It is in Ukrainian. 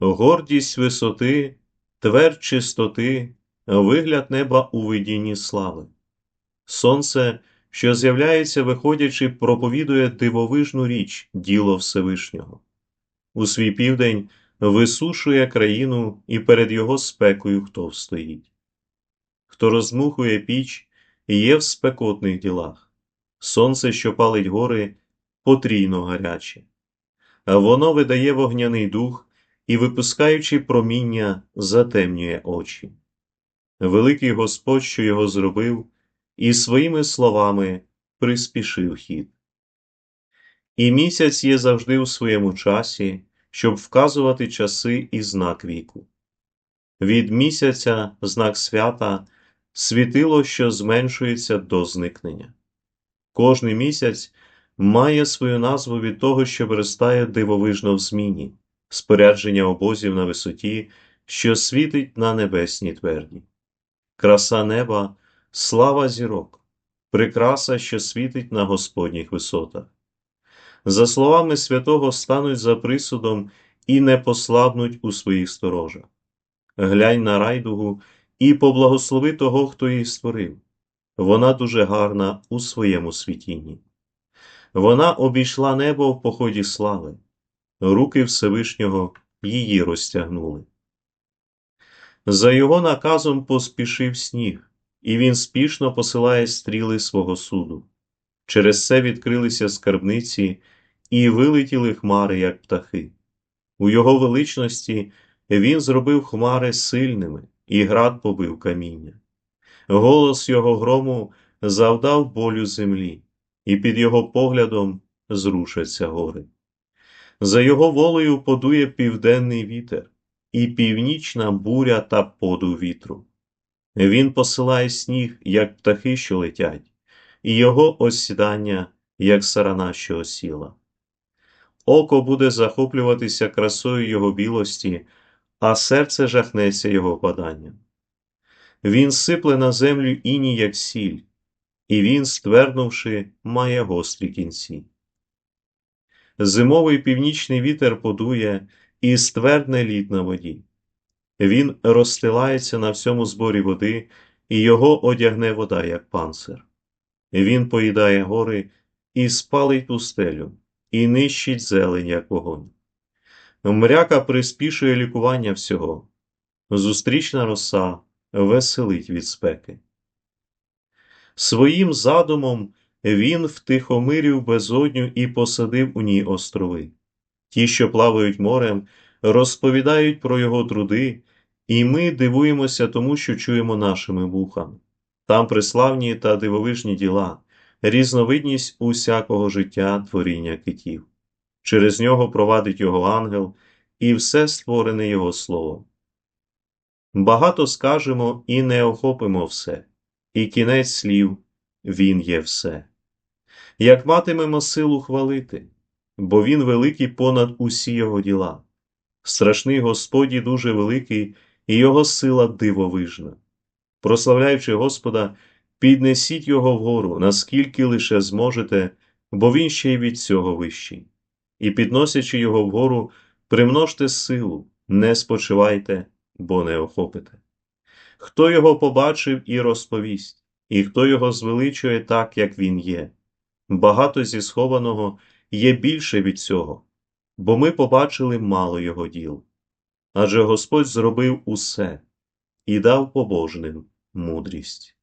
гордість висоти, твердь чистоти, вигляд неба у видінні слави. Сонце, що з'являється, виходячи, проповідує дивовижну річ, діло Всевишнього. У свій південь висушує країну і перед його спекою хто встоїть. Хто розмухує піч, є в спекотних ділах. Сонце, що палить гори, потрійно гаряче. Воно видає вогняний дух і, випускаючи проміння, затемнює очі. Великий Господь, що його зробив, і своїми словами приспішив хід. І місяць є завжди у своєму часі, щоб вказувати часи і знак віку. Від місяця знак свята світило, що зменшується до зникнення. Кожний місяць має свою назву від того, що виростає дивовижно в зміні, спорядження обозів на висоті, що світить на небесній тверді. Краса неба, слава зірок, прикраса, що світить на Господніх висотах. За словами святого, стануть за присудом і не послабнуть у своїх сторожах. Глянь на райдугу і поблагослови того, хто її створив. Вона дуже гарна у своєму світінні. Вона обійшла небо в поході слави, руки Всевишнього її розтягнули. За його наказом поспішив сніг, і він спішно посилає стріли свого суду. Через це відкрилися скарбниці і вилетіли хмари, як птахи. У його величності він зробив хмари сильними, і град побив каміння. Голос його грому завдав болю землі, і під його поглядом зрушаться гори. За його волею подує південний вітер, і північна буря та подув вітру. Він посилає сніг, як птахи, що летять, і його осідання, як сарана, що осіла. Око буде захоплюватися красою його білості, а серце жахнеться його паданням. Він сипле на землю іні, як сіль, і він, стверднувши, має гострі кінці. Зимовий північний вітер подує і ствердне лід на воді. Він розстилається на всьому зборі води, і його одягне вода, як панцир. Він поїдає гори і спалить пустелю, і нищить зелень, як вогонь. Мряка приспішує лікування всього, зустрічна роса веселить від спеки. Своїм задумом він втихомирив безодню і посадив у ній острови. Ті, що плавають морем, розповідають про його труди, і ми дивуємося тому, що чуємо нашими вухами. Там приславні та дивовижні діла, різновидність усякого життя творіння китів. Через нього провадить його ангел і все створене Його словом. Багато скажемо і не охопимо все, і кінець слів Він є все. Як матимемо силу хвалити, бо Він великий понад усі його діла. Страшний Господі дуже великий, і Його сила дивовижна. Прославляючи Господа, піднесіть Його вгору, наскільки лише зможете, бо Він ще й від цього вищий. І, підносячи Його вгору, примножте силу, не спочивайте, бо не охопите. Хто його побачив і розповість, і хто його звеличує так, як він є. Багато зі схованого є більше від цього, бо ми побачили мало його діл. Адже Господь зробив усе і дав побожним мудрість.